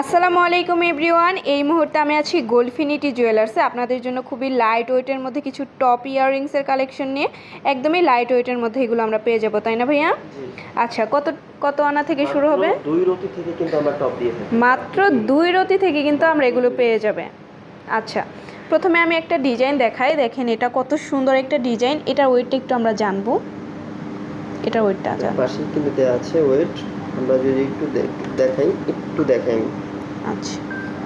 আসসালামু আলাইকুম এভরিওয়ান। এই মুহূর্তে আমি আছি গোলফিনিটি জুয়েলার্সে। আপনাদের জন্য খুবই লাইট ওয়েটের মধ্যে কিছু টপ ইয়াররিংসের কালেকশন নিয়ে একদমই লাইট ওয়েটের মধ্যে এগুলো আমরা পেয়ে যাব তাই না ভাইয়া? আচ্ছা কত কত আনা থেকে শুরু হবে? মাত্র দুই রতি থেকে কিন্তু আমরা টপ দিয়ে মাত্র দুই রতি থেকে কিন্তু আমরা এগুলো পেয়ে যাবে। আচ্ছা প্রথমে আমি একটা ডিজাইন দেখাই। দেখেন এটা কত সুন্দর একটা ডিজাইন এটার ওয়েটটা একটু আমরা জানব। এটার ওয়েটটা পাশেই কিন্তু দেওয়া আছে ওয়েট আমরা যদি একটু দেখাই একটু দেখাই। আচ্ছা।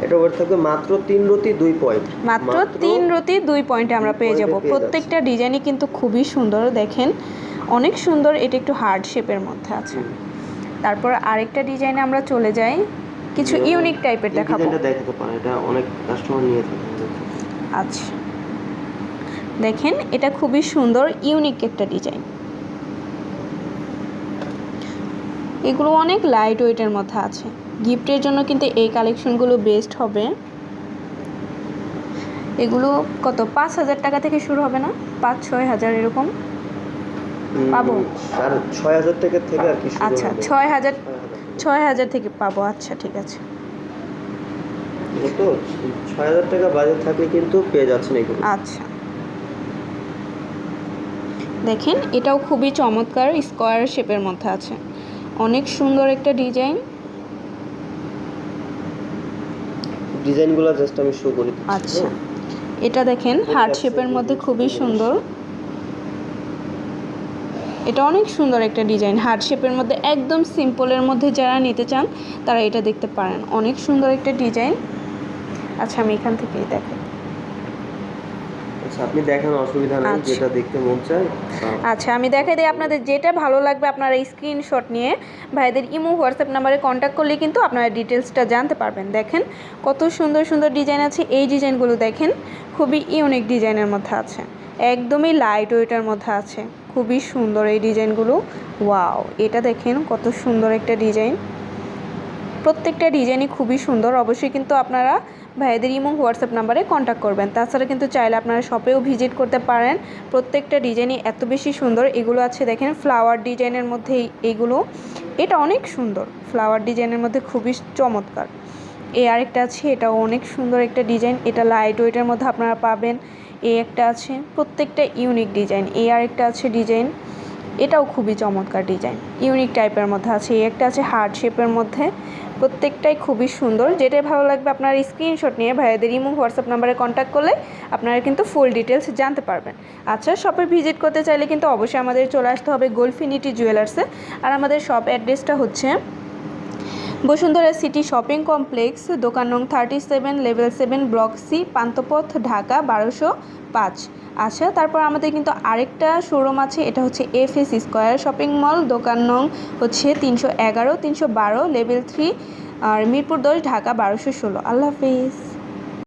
এটা ওয়েট থাকবে মাত্র তিন রতি দুই পয়েন্ট মাত্র তিন রতি দুই পয়েন্টে আমরা পেয়ে যাব। প্রত্যেকটা ডিজাইনই কিন্তু খুবই সুন্দর দেখেন। অনেক সুন্দর এটা একটু হার্ড শেপের মধ্যে আছে। তারপর আরেকটা ডিজাইনে আমরা চলে যাই। কিছু ইউনিক টাইপের দেখাবো। ডিজাইনটা দেখাতে পারে এটা অনেক কাস্টমার নিয়ে থাকে। আচ্ছা। দেখেন এটা খুবই সুন্দর ইউনিক একটা ডিজাইন। এগুলো অনেক লাইট ওয়েটের মধ্যে আছে। গিফটের জন্য কিন্তু এই কালেকশনগুলো বেস্ট হবে। এগুলো কত? পাঁচ হাজার টাকা থেকে শুরু হবে না? পাঁচ ছয় হাজার এরকম পাবো? আর ছয় হাজার টাকা থেকে আর কি আচ্ছা ছয় হাজার ছয় হাজার। থেকে পাবো। আচ্ছা ঠিক আছে। এগুলো তো ছয় হাজার টাকা বাজেট থাকলে কিন্তু পেয়ে যাচ্ছেন এগুলো। আচ্ছা। দেখেন এটাও খুবই চমৎকার স্কোয়ার শেপের মধ্যে আছে। অনেক সুন্দর একটা ডিজাইন। ডিজাইনগুলো জাস্ট আমি শো করি আচ্ছা। হ্যাঁ? এটা দেখেন হার্ট শেপের মধ্যে খুবই সুন্দর। এটা অনেক সুন্দর একটা ডিজাইন হার্ট শেপের মধ্যে একদম সিম্পলের মধ্যে যারা নিতে চান তারা এটা দেখতে পারেন। অনেক সুন্দর একটা ডিজাইন। আচ্ছা আমি এখান থেকেই দেখাই। আচ্ছা আপনি দেখান অসুবিধা নেই আচ্ছা। যেটা দেখতে মন চায়। আচ্ছা আমি দেখাই দিই আপনাদের যেটা ভালো লাগবে আপনারা স্ক্রিনশট নিয়ে। ভাইদের ইমো হোয়াটসঅ্যাপ নাম্বারে কন্ট্যাক্ট করলে কিন্তু আপনারা ডিটেলসটা জানতে পারবেন। দেখেন কত সুন্দর সুন্দর ডিজাইন আছে। এই ডিজাইনগুলো দেখেন খুবই ইউনিক ডিজাইনের মধ্যে আছে। একদমই লাইট ওয়েটার মধ্যে আছে। খুবই সুন্দর এই ডিজাইনগুলো ওয়াও এটা দেখেন কত সুন্দর একটা ডিজাইন প্রত্যেকটা ডিজাইনই খুবই সুন্দর। অবশ্যই কিন্তু আপনারা ভাইদের ইমো, হোয়াটসঅ্যাপ নাম্বারে কন্ট্যাক্ট করবেন। তাছাড়া কিন্তু চাইলে আপনারা শপেও ভিজিট করতে পারেন। প্রত্যেকটা ডিজাইনই এত বেশি সুন্দর। এগুলো আছে দেখেন ফ্লাওয়ার ডিজাইনের মধ্যে এইগুলো এটা অনেক সুন্দর। ফ্লাওয়ার ডিজাইনের মধ্যে খুবই চমৎকার। এই আরেকটা আছে, এটাও অনেক সুন্দর একটা ডিজাইন এটা লাইট ওয়েটের মধ্যে আপনারা পাবেন। এ একটা আছে, প্রত্যেকটা ইউনিক ডিজাইন এ আরেকটা আছে ডিজাইন এটাও খুবই চমৎকার ডিজাইন ইউনিক টাইপের মধ্যে আছে। এই একটা আছে হার্ট শেপের মধ্যে। প্রত্যেকটাই খুবই সুন্দর। যেটাই ভালো লাগবে আপনার স্ক্রিনশট নিয়ে ভাইয়াদের ইমো, হোয়াটসঅ্যাপ নাম্বারে কন্ট্যাক্ট করলে আপনারা কিন্তু ফুল ডিটেলস জানতে পারবেন। আচ্ছা শপে ভিজিট করতে চাইলে কিন্তু অবশ্যই আমাদের চলে আসতে হবে গোলফিনিটি জুয়েলার্সে আর আমাদের শপ অ্যাড্রেসটা হচ্ছে বসুন্ধরা সিটি শপিং কমপ্লেক্স, দোকান নং thirty seven level seven block C Panthapath Dhaka, বারোশো পাঁচ। আচ্ছা তারপর আমাদের কিন্তু আরেকটা শোরুম আছে, এটা হচ্ছে F S square shopping mall দোকান নং হচ্ছে তিনশো এগারো, তিনশো বারো লেভেল থ্রি আর মিরপুর দশ, ঢাকা, বারোশো ষোলো। আল্লাহ হাফিজ।